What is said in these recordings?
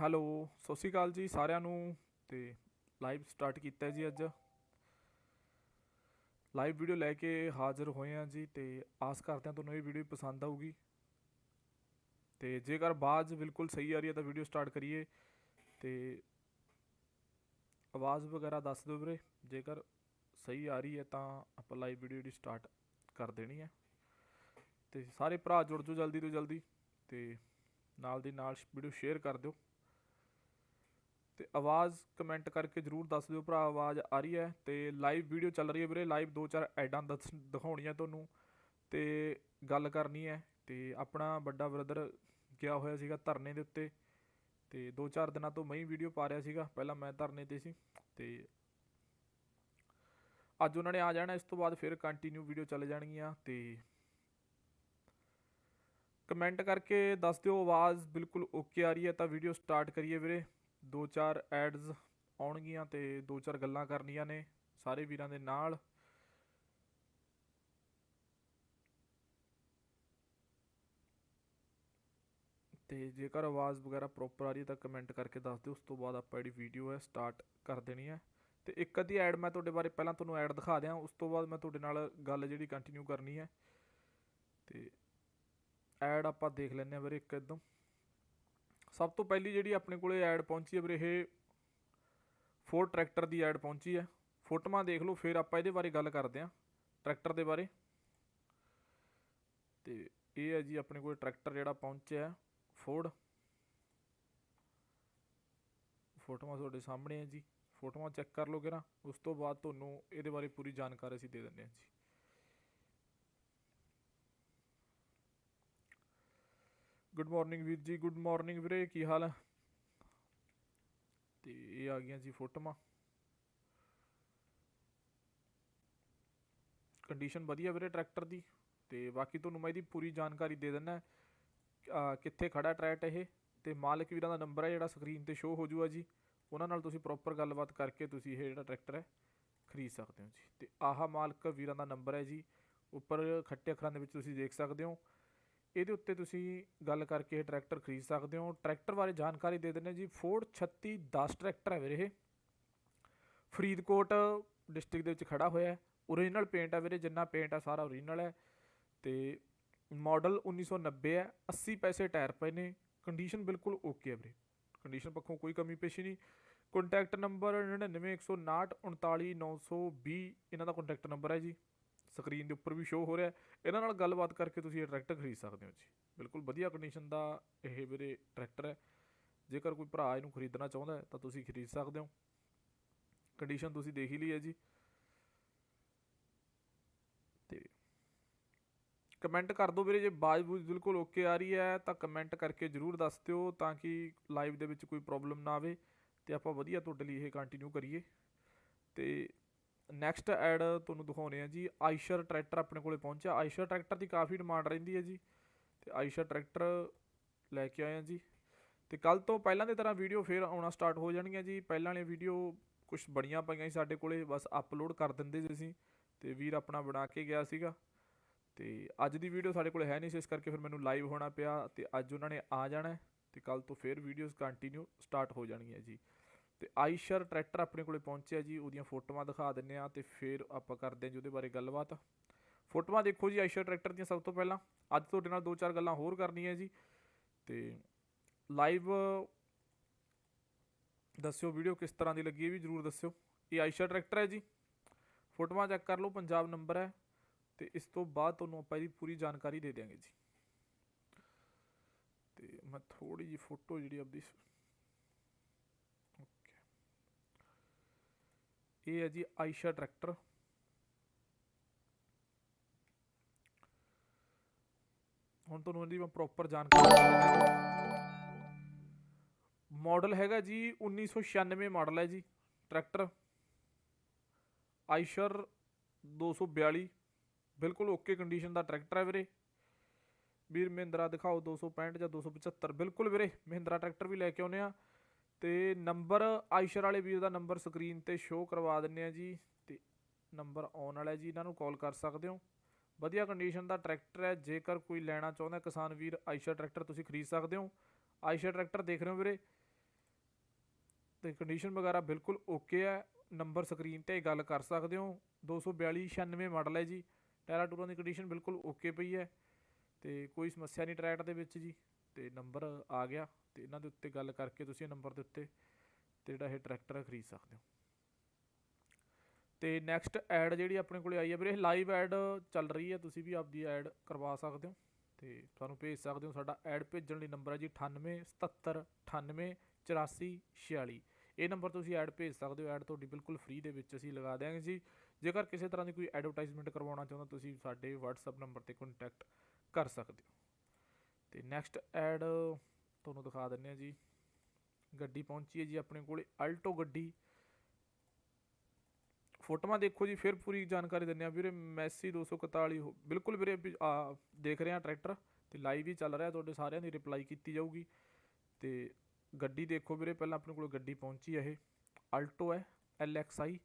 Hello, ਸਤਿ ਸ਼੍ਰੀ ਅਕਾਲ ਜੀ ਸਾਰਿਆਂ ਨੂੰ ਤੇ ਲਾਈਵ ਸਟਾਰਟ ਕੀਤਾ ਜੀ ਅੱਜ। ਲਾਈਵ ਵੀਡੀਓ ਲੈ ਕੇ ਹਾਜ਼ਰ ਹੋਏ ਹਾਂ ਜੀ ਤੇ ਆਸ ਕਰਦੇ ਹਾਂ ਤੁਹਾਨੂੰ ਇਹ ਵੀਡੀਓ ਪਸੰਦ ਆਊਗੀ। ਤੇ ਜੇਕਰ ਆਵਾਜ਼ ਬਿਲਕੁਲ ਸਹੀ ਆ ਰਹੀ ਹੈ ਤਾਂ ਵੀਡੀਓ ਸਟਾਰਟ ਕਰੀਏ। ਤੇ ਆਵਾਜ਼ ਵਗੈਰਾ ਦੱਸ ਦਿਓ ਵੀਰੇ, ਜੇਕਰ ਸਹੀ ਆ ਰਹੀ ਹੈ ਤਾਂ ਆਪਾਂ ਲਾਈਵ ਵੀਡੀਓ ਜਿਹੜੀ ਸਟਾਰਟ ਕਰ ਦੇਣੀ ਹੈ। ਤੇ ਸਾਰੇ ਭਰਾ ਜੁੜ ਜਾਓ ਜਲਦੀ ਤੋਂ ਜਲਦੀ ਤੇ ਨਾਲ ਦੀ ਨਾਲ ਵੀਡੀਓ ਸ਼ੇਅਰ ਕਰ ਦਿਓ। ਤੇ ਆਵਾਜ਼ ਕਮੈਂਟ ਕਰਕੇ ਜਰੂਰ ਦੱਸ ਦਿਓ ਭਰਾ, ਆਵਾਜ਼ ਆ ਰਹੀ ਹੈ ਤੇ ਲਾਈਵ ਵੀਡੀਓ ਚੱਲ ਰਹੀ ਹੈ ਵੀਰੇ ਲਾਈਵ ਦੋ ਚਾਰ ਐਡਾਂ ਦੱਸ, ਦਿਖਾਉਣੀਆਂ ਤੁਹਾਨੂੰ ਤੇ ਗੱਲ ਕਰਨੀ ਹੈ ਤੇ ਆਪਣਾ ਵੱਡਾ ਬ੍ਰਦਰ ਗਿਆ ਹੋਇਆ ਸੀਗਾ ਧਰਨੇ ਦੇ ਉੱਤੇ ਤੇ ਦੋ ਚਾਰ ਦਿਨਾਂ ਤੋਂ ਮੈਂ ਵੀਡੀਓ ਪਾ ਰਿਹਾ ਸੀਗਾ, ਪਹਿਲਾਂ ਮੈਂ ਧਰਨੇ ਤੇ ਸੀ ਤੇ ਅੱਜ ਉਹਨਾਂ ਨੇ ਆ ਜਾਣਾ, ਇਸ ਤੋਂ ਬਾਅਦ ਫਿਰ ਕੰਟੀਨਿਊ ਵੀਡੀਓ ਚੱਲ ਜਾਣਗੀਆਂ ਤੇ ਕਮੈਂਟ ਕਰਕੇ ਦੱਸ ਦਿਓ ਆਵਾਜ਼ ਬਿਲਕੁਲ ਓਕੇ ਆ ਰਹੀ ਹੈ ਤਾਂ ਵੀਡੀਓ ਸਟਾਰਟ ਕਰੀਏ ਵੀਰੇ। ਦੋ ਚਾਰ ਐਡਸ ਆਉਣਗੀਆਂ ਤੇ ਦੋ ਚਾਰ ਗੱਲਾਂ ਕਰਨੀਆਂ ਨੇ ਸਾਰੇ ਵੀਰਾਂ ਦੇ ਨਾਲ। ਤੇ ਜੇਕਰ ਆਵਾਜ਼ ਵਗੈਰਾ ਪ੍ਰੋਪਰ ਆ ਰਹੀ ਹੈ ਤਾਂ ਕਮੈਂਟ ਕਰਕੇ ਦੱਸ ਦਿਓ, ਉਸ ਤੋਂ ਬਾਅਦ ਆਪਾਂ ਜਿਹੜੀ ਵੀਡੀਓ ਹੈ ਸਟਾਰਟ ਕਰ ਦੇਣੀ ਹੈ। ਤੇ ਇੱਕ ਅੱਧੀ ਐਡ ਮੈਂ ਤੁਹਾਡੇ ਬਾਰੇ ਪਹਿਲਾਂ ਤੁਹਾਨੂੰ ਐਡ ਦਿਖਾ ਦਿਆਂ, ਉਸ ਤੋਂ ਬਾਅਦ ਮੈਂ ਤੁਹਾਡੇ ਨਾਲ ਗੱਲ ਜਿਹੜੀ ਕੰਟੀਨਿਊ ਕਰਨੀ ਹੈ। ਤੇ ਐਡ ਆਪਾਂ ਦੇਖ ਲੈਂਦੇ ਹਾਂ ਵੀਰੇ ਇੱਕ ਇਦੋਂ ਸਭ ਤੋਂ ਪਹਿਲੀ ਜਿਹੜੀ ਆਪਣੇ ਕੋਲੇ ਐਡ ਪਹੁੰਚੀ ਹੈ ਵੀਰੇ, ਇਹ ਫੋਰ ਟਰੈਕਟਰ ਦੀ ਐਡ ਪਹੁੰਚੀ ਹੈ। ਫੋਟੋਆਂ ਦੇਖ ਲਓ, ਫਿਰ ਆਪਾਂ ਇਹਦੇ ਬਾਰੇ ਗੱਲ ਕਰਦੇ ਹਾਂ ਟਰੈਕਟਰ ਦੇ ਬਾਰੇ। ਤੇ ਇਹ ਹੈ ਜੀ ਆਪਣੇ ਕੋਲ ਟਰੈਕਟਰ ਜਿਹੜਾ ਪਹੁੰਚਿਆ ਹੈ ਫੋਰਡ ਫੋਟੋਆਂ ਤੁਹਾਡੇ ਸਾਹਮਣੇ ਹੈ ਜੀ। ਫੋਟੋਆਂ ਚੈੱਕ ਕਰ ਲਓ ਕਿਰਾ ਉਸ ਤੋਂ ਬਾਅਦ ਤੁਹਾਨੂੰ ਇਹਦੇ ਬਾਰੇ ਪੂਰੀ ਜਾਣਕਾਰੀ ਅਸੀਂ ਦੇ ਦਿੰਦੇ ਹਾਂ ਜੀ। ਗੁੱਡ ਮਾਰਨਿੰਗ ਵੀਰ ਜੀ ਗੁੱਡ ਮਾਰਨਿੰਗ ਵੀਰੇ, ਕੀ ਹਾਲ ਹੈ ਤੇ ਇਹ ਆ ਗਈਆਂ ਜੀ ਫੋਟੋਆਂ। ਕੰਡੀਸ਼ਨ ਵਧੀਆ ਵੀਰੇ ਟਰੈਕਟਰ ਦੀ। ਤੇ ਬਾਕੀ ਤੁਹਾਨੂੰ ਮੈਂ ਇਹਦੀ ਪੂਰੀ ਜਾਣਕਾਰੀ ਦੇ ਦਿੰਦਾ। ਕਿੱਥੇ ਖੜਾ ਟਰੈਕਟ ਇਹ? ਤੇ ਮਾਲਕ ਵੀਰਾਂ ਦਾ ਨੰਬਰ ਹੈ ਜਿਹੜਾ ਸਕਰੀਨ ਤੇ ਸ਼ੋ ਹੋ ਜੂਗਾ ਜੀ। ਉਹਨਾਂ ਨਾਲ ਤੁਸੀਂ ਪ੍ਰੋਪਰ ਗੱਲਬਾਤ ਕਰਕੇ ਤੁਸੀਂ ਇਹ ਜਿਹੜਾ ਟਰੈਕਟਰ ਹੈ, ਖਰੀਦ ਸਕਦੇ ਹੋ ਜੀ। ਤੇ ਆਹ ਮਾਲਕ ਵੀਰਾਂ ਦਾ ਨੰਬਰ ਹੈ ਜੀ। ਉੱਪਰ ਖੱਟੇ ਅੱਖਰਾਂ ਦੇ ਵਿੱਚ ਤੁਸੀਂ ਦੇਖ ਸਕਦੇ ਹੋ। ਇਹਦੇ ਉੱਤੇ ਤੁਸੀਂ ਗੱਲ ਕਰਕੇ ਇਹ ਟਰੈਕਟਰ ਖਰੀਦ ਸਕਦੇ ਹੋ। ਟਰੈਕਟਰ ਬਾਰੇ ਜਾਣਕਾਰੀ ਦੇ ਦਿੰਦੇ ਜੀ। ਫੋਰਡ 3610 ਟਰੈਕਟਰ ਹੈ ਵੀਰੇ ਇਹ। ਫਰੀਦਕੋਟ ਡਿਸਟ੍ਰਿਕਟ ਦੇ ਵਿੱਚ ਖੜਾ ਹੋਇਆ ਹੈ। ਓਰੀਜਨਲ ਪੇਂਟ ਹੈ ਵੀਰੇ, ਜਿੰਨਾ ਪੇਂਟ ਹੈ ਸਾਰਾ ਓਰੀਜਨਲ ਹੈ। ਤੇ ਮਾਡਲ 1990 ਹੈ। 80 ਪੈਸੇ ਟਾਇਰ ਪਏ ਨੇ। ਕੰਡੀਸ਼ਨ ਬਿਲਕੁਲ ਓਕੇ ਹੈ ਵੀਰੇ। ਕੰਡੀਸ਼ਨ ਪੱਖੋਂ ਕੋਈ ਕਮੀ ਪੇਸ਼ੀ ਨਹੀਂ। ਕੰਟੈਕਟ ਨੰਬਰ 9915939920 ਇਹਨਾਂ ਦਾ ਕੰਟੈਕਟ ਨੰਬਰ ਹੈ ਜੀ। ਸਕਰੀਨ ਦੇ ਉੱਪਰ ਵੀ ਸ਼ੋ ਹੋ ਰਿਹਾ ਇਹਨਾਂ ਨਾਲ ਗੱਲਬਾਤ ਕਰਕੇ ਤੁਸੀਂ ਇਹ ਟਰੈਕਟਰ ਖਰੀਦ ਸਕਦੇ ਹੋ ਜੀ। ਬਿਲਕੁਲ ਵਧੀਆ ਕੰਡੀਸ਼ਨ ਦਾ ਇਹ ਵੀਰੇ ਟਰੈਕਟਰ ਹੈ। ਜੇਕਰ ਕੋਈ ਭਰਾ ਇਹਨੂੰ ਖਰੀਦਣਾ ਚਾਹੁੰਦਾ ਹੈ, ਤਾਂ ਤੁਸੀਂ ਖਰੀਦ ਸਕਦੇ ਹੋ। ਕੰਡੀਸ਼ਨ ਤੁਸੀਂ ਦੇਖ ਹੀ ਲਈ ਹੈ ਜੀ। ਤੇ ਕਮੈਂਟ ਕਰ ਦਿਓ ਵੀਰੇ, ਜੇ ਬਾਜ ਬੂਜ ਬਿਲਕੁਲ ਓਕੇ ਆ ਰਹੀ ਹੈ, ਤਾਂ ਕਮੈਂਟ ਕਰਕੇ ਜਰੂਰ ਦੱਸ ਦਿਓ, ਤਾਂ ਕਿ ਲਾਈਵ ਦੇ ਵਿੱਚ ਕੋਈ ਪ੍ਰੋਬਲਮ ਨਾ ਆਵੇ। ਤੇ ਆਪਾਂ ਵਧੀਆ ਤੁਹਾਡੇ ਲਈ ਇਹ ਕੰਟੀਨਿਊ ਕਰੀਏ। ਤੇ ਨੈਕਸਟ ਐਡ ਤੁਹਾਨੂੰ ਦਿਖਾਉਣੇ ਆ ਜੀ ਆਈਸ਼ਰ ਟਰੈਕਟਰ ਆਪਣੇ ਕੋਲੇ ਪਹੁੰਚਿਆ। ਆਇਸ਼ਰ ਟਰੈਕਟਰ ਦੀ ਕਾਫੀ ਡਿਮਾਂਡ ਰਹਿੰਦੀ ਹੈ ਜੀ। ਤੇ ਆਈਸ਼ਰ ਟਰੈਕਟਰ ਲੈ ਕੇ ਆਏ ਆ ਜੀ। ਤੇ ਕੱਲ ਤੋਂ ਪਹਿਲਾਂ ਦੀ ਤਰ੍ਹਾਂ ਵੀਡੀਓ ਫੇਰ ਆਉਣਾ ਸਟਾਰਟ ਹੋ ਜਾਣਗੀਆਂ ਜੀ। ਪਹਿਲਾਂ ਵਾਲੀਆਂ ਵੀਡੀਓ ਕੁਝ ਬੜੀਆਂ ਪਈਆਂ ਸੀ ਸਾਡੇ ਕੋਲੇ, ਬਸ ਅਪਲੋਡ ਕਰ ਦਿੰਦੇ ਸੀ ਅਸੀਂ। ਤੇ ਵੀਰ ਆਪਣਾ ਬਣਾ ਕੇ ਗਿਆ ਸੀਗਾ। ਤੇ ਅੱਜ ਦੀ ਵੀਡੀਓ ਸਾਡੇ ਕੋਲ ਹੈ ਨਹੀਂ ਸੀ, ਇਸ ਕਰਕੇ ਫਿਰ ਮੈਨੂੰ ਲਾਈਵ ਹੋਣਾ ਪਿਆ। ਤੇ ਅੱਜ ਉਹਨਾਂ ਨੇ ਆ ਜਾਣਾ ਤੇ ਕੱਲ ਤੋਂ ਫਿਰ ਵੀਡੀਓਜ਼ ਕੰਟੀਨਿਊ ਸਟਾਰਟ ਹੋ ਜਾਣਗੀਆਂ ਜੀ। ਤੇ ਆਈਸ਼ਰ ਟਰੈਕਟਰ ਆਪਣੇ ਕੋਲੇ ਪਹੁੰਚਿਆ ਜੀ, ਉਹਦੀਆਂ ਫੋਟੋਆਂ ਦਿਖਾ ਦਿੰਨੇ ਆ ਤੇ ਫਿਰ ਆਪਾਂ ਕਰਦੇ ਹਾਂ ਜੀ ਉਹਦੇ ਬਾਰੇ ਗੱਲਬਾਤ। ਫੋਟੋਆਂ ਦੇਖੋ ਜੀ ਆਈਸ਼ਰ ਟਰੈਕਟਰ ਦੀਆਂ ਸਭ ਤੋਂ ਪਹਿਲਾਂ। ਅੱਜ ਤੁਹਾਡੇ ਨਾਲ ਦੋ ਚਾਰ ਗੱਲਾਂ ਹੋਰ ਕਰਨੀਆਂ ਜੀ। ਤੇ ਲਾਈਵ ਦੱਸਿਓ, ਵੀਡੀਓ ਕਿਸ ਤਰ੍ਹਾਂ ਦੀ ਲੱਗੀ ਇਹ ਵੀ ਜਰੂਰ ਦੱਸਿਓ। ਇਹ ਆਇਸ਼ਾ ਟਰੈਕਟਰ ਹੈ ਜੀ। ਫੋਟੋਆਂ ਚੈੱਕ ਕਰ ਲਓ, ਪੰਜਾਬ ਨੰਬਰ ਹੈ। ਤੇ ਇਸ ਤੋਂ ਬਾਅਦ ਤੁਹਾਨੂੰ ਆਪਾਂ ਇਹਦੀ ਪੂਰੀ ਜਾਣਕਾਰੀ ਦੇ ਦਿਆਂਗੇ ਜੀ। ਤੇ ਮੈਂ ਥੋੜੀ ਜੀ ਫੋਟੋ ਜਿਹੜੀ ਆਪਦੀ ਇਹ ਹੈ ਜੀ ਆਇਸ਼ਾ ਟਰੈਕਟਰ। ਹੁਣ ਤੁਹਾਨੂੰ ਇਹਦੀ ਮੈਂ ਪ੍ਰੋਪਰ ਜਾਣਕਾਰੀ ਮਾਡਲ ਹੈਗਾ ਜੀ 1996 ਮਾਡਲ ਹੈ ਜੀ, ਟਰੈਕਟਰ। ਆਇਸ਼ਰ 242 ਬਿਲਕੁਲ ਓਕੇ ਕੰਡੀਸ਼ਨ ਦਾ ਟਰੈਕਟਰ ਹੈ ਵੀਰੇ। ਵੀਰ ਮਹਿੰਦਰਾ ਦਿਖਾਓ 265 ਜਾਂ 275 ਬਿਲਕੁਲ ਵੀਰੇ ਮਹਿੰਦਰਾ ਟਰੈਕਟਰ ਵੀ ਲੈ ਕੇ ਆਉਨੇ ਆ ਤੇ ਨੰਬਰ, ਆਇਸ਼ਰ ਵਾਲੇ ਵੀਰ ਦਾ ਨੰਬਰ ਸਕਰੀਨ ਤੇ ਸ਼ੋਅ ਕਰਵਾ ਦਿੰਨੇ ਆ ਜੀ ਤੇ ਨੰਬਰ ਆਉਣ ਵਾਲਾ ਜੀ, ਇਹਨਾਂ ਨੂੰ ਕਾਲ ਕਰ ਸਕਦੇ ਹੋ। ਵਧੀਆ ਕੰਡੀਸ਼ਨ ਦਾ ਟਰੈਕਟਰ ਹੈ, ਜੇਕਰ ਕੋਈ ਲੈਣਾ ਚਾਹੁੰਦਾ ਕਿਸਾਨ ਵੀਰ, ਆਇਸ਼ਰ ਟਰੈਕਟਰ ਤੁਸੀਂ ਖਰੀਦ ਸਕਦੇ ਹੋ। ਆਇਸ਼ਰ ਟਰੈਕਟਰ ਦੇਖ ਰਹੇ ਹੋ ਵੀਰੇ? ਤੇ ਕੰਡੀਸ਼ਨ ਵਗੈਰਾ ਬਿਲਕੁਲ ਓਕੇ ਹੈ, ਨੰਬਰ ਸਕਰੀਨ ਤੇ ਗੱਲ ਕਰ ਸਕਦੇ ਹੋ। 242 96 ਮਾਡਲ ਹੈ ਜੀ, ਟਾਇਰਾਂ ਟੂਰਾਂ ਦੀ ਕੰਡੀਸ਼ਨ ਬਿਲਕੁਲ ਓਕੇ ਪਈ ਹੈ। ਤੇ ਕੋਈ ਸਮੱਸਿਆ ਨਹੀਂ ਟਰੈਕਟਰ ਦੇ ਵਿੱਚ ਜੀ, ਤੇ ਨੰਬਰ ਆ ਗਿਆ। ਤੇ ਇਹਨਾਂ ਦੇ ਉੱਤੇ ਗੱਲ ਕਰਕੇ ਤੁਸੀਂ ਇਹ ਨੰਬਰ ਦੇ ਉੱਤੇ ਤੇ ਜਿਹੜਾ ਇਹ ਟਰੈਕਟਰ ਹੈ ਖਰੀਦ ਸਕਦੇ ਹੋ। ਤੇ ਨੈਕਸਟ ਐਡ ਜਿਹੜੀ ਆਪਣੇ ਕੋਲੇ ਆਈ ਹੈ ਵੀਰੇ ਲਾਈਵ ਐਡ ਚੱਲ ਰਹੀ ਹੈ, ਤੁਸੀਂ ਵੀ ਆਪਦੀ ਐਡ ਕਰਵਾ ਸਕਦੇ ਹੋ ਤੇ ਤੁਹਾਨੂੰ ਭੇਜ ਸਕਦੇ ਹੋ। ਸਾਡਾ ਐਡ ਭੇਜਣ ਲਈ ਨੰਬਰ ਹੈ ਜੀ 98 77 98 84 46 ਇਹ ਨੰਬਰ ਤੁਸੀਂ ਐਡ ਭੇਜ ਸਕਦੇ ਹੋ। ਐਡ ਤੁਹਾਡੀ ਬਿਲਕੁਲ ਫ੍ਰੀ ਦੇ ਵਿੱਚ ਅਸੀਂ ਲਗਾ ਦਿਆਂਗੇ ਜੀ। ਜੇਕਰ ਕਿਸੇ ਤਰ੍ਹਾਂ ਦੀ ਕੋਈ ਐਡਵਰਟਾਈਜ਼ਮੈਂਟ ਕਰਵਾਉਣਾ ਚਾਹੁੰਦਾ, ਤੁਸੀਂ ਸਾਡੇ WhatsApp ਨੰਬਰ ਤੇ ਕੰਟੈਕਟ ਕਰ ਸਕਦੇ ਹੋ। ਤੇ ਨੈਕਸਟ ਐਡ ਤੁਹਾਨੂੰ ਦਿਖਾ ਦਿੰਨੇ ਆ ਜੀ। ਗੱਡੀ ਪਹੁੰਚੀ ਹੈ ਜੀ ਆਪਣੇ ਕੋਲੇ ਅਲਟੋ ਗੱਡੀ। ਫੋਟੋਆਂ ਦੇਖੋ ਜੀ, ਫਿਰ ਪੂਰੀ ਜਾਣਕਾਰੀ ਦਿੰਨੇ ਆ ਵੀਰੇ, ਮੈਸੀ 241 ਹੋ- ਬਿਲਕੁਲ ਵੀਰੇ ਆ, ਦੇਖ ਰਹੇ ਆ ਟਰੈਕਟਰ ਤੇ ਲਾਈਵ ਹੀ ਚੱਲ ਰਿਹਾ, ਤੁਹਾਡੇ ਸਾਰਿਆਂ ਦੀ ਰਿਪਲਾਈ ਕੀਤੀ ਜਾਊਗੀ। ਤੇ ਗੱਡੀ ਦੇਖੋ ਵੀਰੇ, ਪਹਿਲਾਂ ਆਪਣੇ ਕੋਲ ਗੱਡੀ ਪਹੁੰਚੀ ਹੈ ਇਹ। ਅਲਟੋ ਹੈ LXI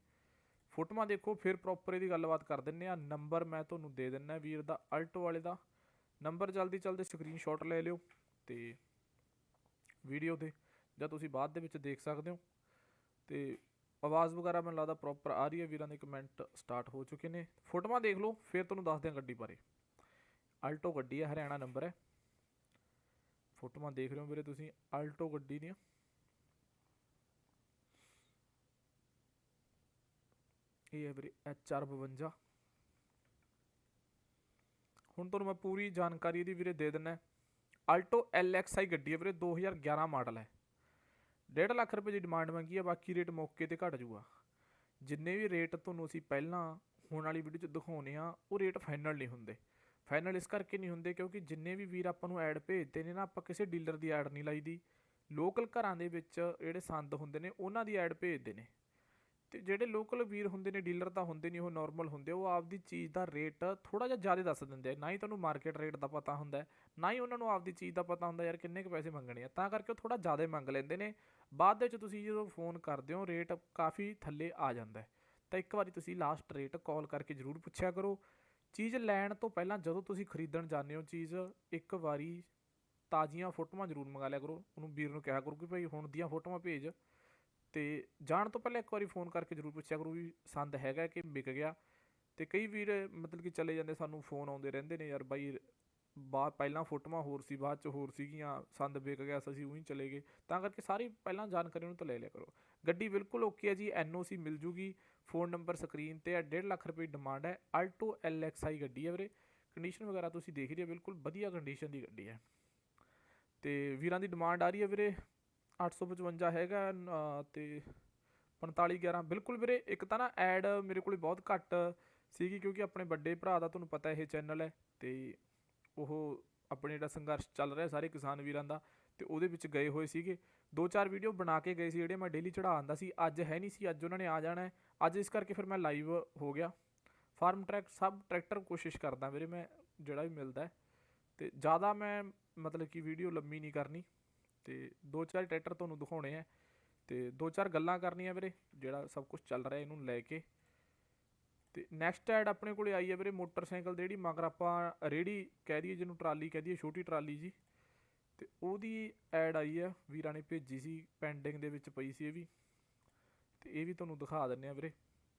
ਫੋਟੋਆਂ ਦੇਖੋ, ਫਿਰ ਪ੍ਰੋਪਰ ਇਹਦੀ ਗੱਲਬਾਤ ਕਰ ਦਿੰਨੇ ਆ ਨੰਬਰ ਮੈਂ ਤੁਹਾਨੂੰ ਦੇ ਦਿੰਨਾ ਵੀਰ ਦਾ ਅਲਟੋ ਵਾਲੇ ਦਾ। ਨੰਬਰ ਜਲਦੀ ਜਲਦੀ ਸਕਰੀਨਸ਼ਾਟ ਲੈ ਲਿਓ ਤੇ ਵੀਡੀਓ ਦੇ ਜਾਂ ਤੁਸੀਂ ਬਾਅਦ ਦੇ ਵਿੱਚ ਦੇਖ ਸਕਦੇ ਹੋ। ਤੇ ਆਵਾਜ਼ ਵਗੈਰਾ ਮੈਨੂੰ ਲੱਗਦਾ ਪ੍ਰੋਪਰ ਆ ਰਹੀ ਹੈ। ਵੀਰਾਂ ਦੇ ਕਮੈਂਟ ਸਟਾਰਟ ਹੋ ਚੁੱਕੇ ਨੇ। ਫੋਟੋਆਂ ਦੇਖ ਲਓ, ਫਿਰ ਤੁਹਾਨੂੰ ਦੱਸਦੇ ਹਾਂ ਗੱਡੀ ਬਾਰੇ। ਅਲਟੋ ਗੱਡੀ ਹੈ, ਹਰਿਆਣਾ ਨੰਬਰ ਹੈ। ਫੋਟੋਆਂ ਦੇਖ ਰਹੇ ਹੋ ਵੀਰੇ ਤੁਸੀਂ ਅਲਟੋ ਗੱਡੀ ਦੀਆਂ। ਇਹ ਹੈ ਵੀਰੇ HR 52 ਹੁਣ ਤੁਹਾਨੂੰ ਮੈਂ ਪੂਰੀ ਜਾਣਕਾਰੀ ਇਹਦੀ ਵੀਰੇ ਦੇ ਦਿੰਦਾ। ਅਲਟੋ LXI ਗੱਡੀ ਹੈ ਵੀਰੇ 2011 ਮਾਡਲ ਹੈ। 1.5 ਲੱਖ ਰੁਪਏ ਦੀ ਡਿਮਾਂਡ ਮੰਗੀ ਹੈ, ਬਾਕੀ ਰੇਟ ਮੌਕੇ ਤੇ ਘਟ ਜੂਗਾ ਜਿੰਨੇ ਵੀ ਰੇਟ ਤੁਹਾਨੂੰ ਅਸੀਂ ਪਹਿਲਾਂ ਹੋਣ ਵਾਲੀ ਵੀਡੀਓ 'ਚ ਦਿਖਾਉਨੇ ਆ ਉਹ ਰੇਟ ਫਾਈਨਲ ਨਹੀਂ ਹੁੰਦੇ। ਫਾਈਨਲ ਇਸ ਕਰਕੇ ਨਹੀਂ ਹੁੰਦੇ ਕਿਉਂਕਿ ਜਿੰਨੇ ਵੀ ਵੀਰ ਆਪਾਂ ਨੂੰ ਐਡ ਭੇਜਦੇ ਨੇ ਨਾ, ਆਪਾਂ ਕਿਸੇ ਡੀਲਰ ਦੀ ਐਡ ਨਹੀਂ ਲਾਈਦੀ। ਲੋਕਲ ਘਰਾਂ ਦੇ ਵਿੱਚ ਜਿਹੜੇ ਸੰਦ ਹੁੰਦੇ ਨੇ, ਉਹਨਾਂ ਦੀ ਐਡ ਭੇਜਦੇ ਨੇ। ਤੇ ਜਿਹੜੇ ਲੋਕਲ ਵੀਰ ਹੁੰਦੇ ਨੇ ਡੀਲਰ ਤਾਂ ਹੁੰਦੇ ਨਹੀਂ, ਉਹ ਨਾਰਮਲ ਹੁੰਦੇ, ਉਹ ਆਪਦੀ ਚੀਜ਼ ਦਾ ਰੇਟ ਥੋੜਾ ਜਿਹਾ ਜ਼ਿਆਦਾ ਦੱਸ ਦਿੰਦੇ ਆ। ਨਾ ਹੀ ਤੁਹਾਨੂੰ ਮਾਰਕੀਟ ਰੇਟ ਦਾ ਪਤਾ ਹੁੰਦਾ ਨਾ ਹੀ ਉਹਨਾਂ ਨੂੰ ਆਪਦੀ ਚੀਜ਼ ਦਾ ਪਤਾ ਹੁੰਦਾ ਯਾਰ ਕਿੰਨੇ ਕੁ ਪੈਸੇ ਮੰਗਣੇ ਆ। ਤਾਂ ਕਰਕੇ ਉਹ ਥੋੜਾ ਜ਼ਿਆਦਾ ਮੰਗ ਲੈਂਦੇ ਨੇ। ਬਾਅਦ ਵਿੱਚ ਤੁਸੀਂ ਜਦੋਂ ਫੋਨ ਕਰਦੇ ਹੋ ਰੇਟ ਕਾਫੀ ਥੱਲੇ ਆ ਜਾਂਦਾ ਤਾਂ ਇੱਕ ਵਾਰੀ ਤੁਸੀਂ ਲਾਸਟ ਰੇਟ ਕਾਲ ਕਰਕੇ ਜ਼ਰੂਰ ਪੁੱਛਿਆ ਕਰੋ। ਚੀਜ਼ ਲੈਣ ਤੋਂ ਪਹਿਲਾਂ ਜਦੋਂ ਤੁਸੀਂ ਖਰੀਦਣ ਜਾਂਦੇ ਹੋ ਚੀਜ਼, ਇੱਕ ਵਾਰੀ ਤਾਜ਼ੀਆਂ ਫੋਟੋਆਂ ਜ਼ਰੂਰ ਮੰਗਾ ਲਿਆ ਕਰੋ। ਉਹਨੂੰ ਵੀਰ ਨੂੰ ਕਿਹਾ ਕਰੋ ਕਿ ਭਾਈ ਹੁਣ ਦੀਆਂ ਫੋਟੋਆਂ ਭੇਜ। ਤੇ ਜਾਣ ਤੋਂ ਪਹਿਲਾਂ ਇੱਕ ਵਾਰੀ ਫੋਨ ਕਰਕੇ ਜ਼ਰੂਰ ਪੁੱਛਿਆ ਕਰੋ ਵੀ ਸੰਦ ਹੈਗਾ ਕਿ ਵਿਕ ਗਿਆ। ਤੇ ਕਈ ਵੀਰ ਮਤਲਬ ਕਿ ਚਲੇ ਜਾਂਦੇ, ਸਾਨੂੰ ਫੋਨ ਆਉਂਦੇ ਰਹਿੰਦੇ ਨੇ, ਯਾਰ ਬਾਈ ਬਾਅਦ ਪਹਿਲਾਂ ਫੋਟੋਆਂ ਹੋਰ ਸੀ, ਬਾਅਦ ਚ ਹੋਰ ਸੀਗੀਆਂ, ਸੰਦ ਵਿਕ ਗਿਆ, ਅਸੀਂ ਉਹੀ ਚਲੇ ਗਏ। ਤਾਂ ਕਰਕੇ ਸਾਰੀ ਪਹਿਲਾਂ ਜਾਣਕਾਰੀ ਉਹਨੂੰ ਤਾਂ ਲੈ ਲਿਆ ਕਰੋ। ਗੱਡੀ ਬਿਲਕੁਲ ਓਕੇ ਹੈ ਜੀ ਐਨਓਸੀ ਮਿਲ ਜੂਗੀ। ਫੋਨ ਨੰਬਰ ਸਕਰੀਨ ਤੇ ਹੈ 1.5 ਲੱਖ ਰੁਪਏ ਡਿਮਾਂਡ ਹੈ। ਅਲਟੋ LXI ਗੱਡੀ ਹੈ ਵੀਰੇ। ਕੰਡੀਸ਼ਨ ਵਗੈਰਾ ਤੁਸੀਂ ਦੇਖ ਰਹੇ ਹੋ, ਬਿਲਕੁਲ ਵਧੀਆ ਕੰਡੀਸ਼ਨ ਦੀ ਗੱਡੀ ਹੈ। ਤੇ ਵੀਰਾਂ ਦੀ ਡਿਮਾਂਡ ਆ ਰਹੀ ਹੈ ਵੀਰੇ। 855 ਹੈਗਾ ਅ, ਤੇ 4511 ਬਿਲਕੁਲ ਵੀਰੇ ਇੱਕ ਤਾਂ ਨਾ ਐਡ ਮੇਰੇ ਕੋਲੇ ਬਹੁਤ ਘੱਟ ਸੀਗੀ ਕਿਉਂਕਿ ਆਪਣੇ ਵੱਡੇ ਭਰਾ ਦਾ ਤੁਹਾਨੂੰ ਪਤਾ ਇਹ ਚੈਨਲ ਹੈ ਤੇ ਉਹ ਆਪਣੇ ਜਿਹੜਾ ਸੰਘਰਸ਼ ਚੱਲ ਰਿਹਾ ਸਾਰੇ ਕਿਸਾਨ ਵੀਰਾਂ ਦਾ ਤੇ ਉਹਦੇ ਵਿੱਚ ਗਏ ਹੋਏ ਸੀਗੇ। ਦੋ ਚਾਰ ਵੀਡੀਓ ਬਣਾ ਕੇ ਗਏ ਸੀ ਜਿਹੜੇ ਮੈਂ ਡੇਲੀ ਚੜਾ ਆਂਦਾ ਸੀ। ਅੱਜ ਹੈ ਨਹੀਂ ਸੀ ਅੱਜ ਉਹਨਾਂ ਨੇ ਆ ਜਾਣਾ ਅੱਜ ਇਸ ਕਰਕੇ ਫਿਰ ਮੈਂ ਲਾਈਵ ਹੋ ਗਿਆ। ਫਾਰਮ ਟਰੈਕ ਸਭ ਟਰੈਕਟਰ ਕੋਸ਼ਿਸ਼ ਕਰਦਾ ਵੀਰੇ ਮੈਂ ਜਿਹੜਾ ਵੀ ਮਿਲਦਾ ਹੈ। ਤੇ ਜ਼ਿਆਦਾ ਮੈਂ ਮਤਲਬ ਕਿ ਵੀਡੀਓ ਲੰਮੀ ਨਹੀਂ ਕਰਨੀ। ਤੇ ਦੋ ਚਾਰ ਟਰੈਕਟਰ ਤੁਹਾਨੂੰ ਦਿਖਾਉਣੇ ਆ ਤੇ ਦੋ ਚਾਰ ਗੱਲਾਂ ਕਰਨੀਆਂ ਵੀਰੇ, ਜਿਹੜਾ ਸਭ ਕੁਝ ਚੱਲ ਰਿਹਾ ਇਹਨੂੰ ਲੈ ਕੇ। ਤੇ ਨੈਕਸਟ ਐਡ ਆਪਣੇ ਕੋਲੇ ਆਈ ਹੈ ਵੀਰੇ ਮੋਟਰਸਾਈਕਲ ਦੀ ਜਿਹੜੀ, ਮਗਰ ਆਪਾਂ ਰੇੜੀ ਕਹਿ ਦਈਏ, ਜਿਹਨੂੰ ਟਰਾਲੀ ਕਹਿ ਦਈਏ, ਛੋਟੀ ਟਰਾਲੀ ਜੀ। ਤੇ ਉਹਦੀ ਐਡ ਆਈ ਆ, ਵੀਰਾਂ ਨੇ ਭੇਜੀ ਸੀ ਪੈਂਡਿੰਗ ਦੇ ਵਿੱਚ ਪਈ ਸੀ ਇਹ ਵੀ। ਤੇ ਇਹ ਵੀ ਤੁਹਾਨੂੰ ਦਿਖਾ ਦਿੰਨੇ ਆ ਵੀਰੇ।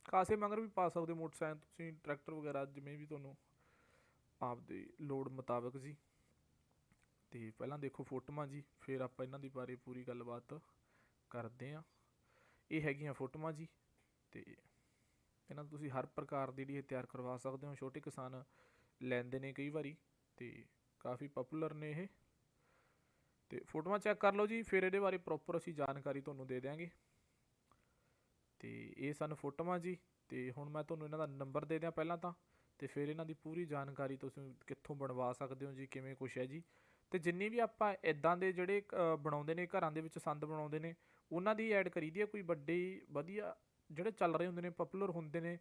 ਕਾਸੇ ਮਗਰ ਵੀ ਪਾ ਸਕਦੇ ਮੋਟਰਸਾਈਕਲ ਤੁਸੀਂ, ਟਰੈਕਟਰ ਵਗੈਰਾ ਜਿਵੇਂ ਵੀ ਤੁਹਾਨੂੰ ਆਪਦੀ ਲੋੜ ਮੁਤਾਬਕ ਜੀ। ਤੇ ਪਹਿਲਾਂ ਦੇਖੋ ਫੋਟੋਆਂ ਜੀ, ਫਿਰ ਆਪਾਂ ਇਹਨਾਂ ਦੀ ਬਾਰੇ ਪੂਰੀ ਗੱਲਬਾਤ ਕਰਦੇ ਆ ਇਹ ਹੈਗੀਆਂ ਫੋਟੋਆਂ ਜੀ ਤੇ ਇਹਨਾਂ ਨੂੰ ਤੁਸੀਂ ਹਰ ਪ੍ਰਕਾਰ ਦੀ ਜਿਹੜੀ ਇਹ ਤਿਆਰ ਕਰਵਾ ਸਕਦੇ ਹੋ। ਛੋਟੇ ਕਿਸਾਨ ਲੈਂਦੇ ਨੇ ਕਈ ਵਾਰੀ ਤੇ ਕਾਫੀ ਪਪੂਲਰ ਨੇ ਇਹ। ਤੇ ਫੋਟੋਆਂ ਚੈੱਕ ਕਰ ਲਓ ਜੀ, ਫਿਰ ਇਹਦੇ ਬਾਰੇ ਪ੍ਰੋਪਰ ਅਸੀਂ ਜਾਣਕਾਰੀ ਤੁਹਾਨੂੰ ਦੇ ਦਿਆਂਗੇ। ਤੇ ਇਹ ਸਨ ਫੋਟੋਆਂ ਜੀ ਤੇ ਹੁਣ ਮੈਂ ਤੁਹਾਨੂੰ ਇਹਨਾਂ ਦਾ ਨੰਬਰ ਦੇ ਦਿਆਂ ਪਹਿਲਾਂ ਤਾਂ। ਤੇ ਫਿਰ ਇਹਨਾਂ ਦੀ ਪੂਰੀ ਜਾਣਕਾਰੀ ਤੁਸੀਂ ਕਿੱਥੋਂ ਬਣਵਾ ਸਕਦੇ ਹੋ ਜੀ, ਕਿਵੇਂ ਕੁਛ ਹੈ ਜੀ। ਤੇ ਜਿੰਨੀ ਵੀ ਆਪਾਂ ਇਦਾਂ ਦੇ ਜਿਹੜੇ ਅ, ਬਣਾਉਂਦੇ ਨੇ ਘਰਾਂ ਦੇ ਵਿੱਚ ਸੰਦ ਬਣਾਉਂਦੇ ਨੇ ਉਹਨਾਂ ਦੀ ਐਡ ਕਰੀ ਦੀ ਹੈ ਕੋਈ ਵੱਡੇ ਵਧੀਆ ਜਿਹੜੇ ਚੱਲ ਰਹੇ ਹੁੰਦੇ ਨੇ ਪਪੂਲਰ ਹੁੰਦੇ ਨੇ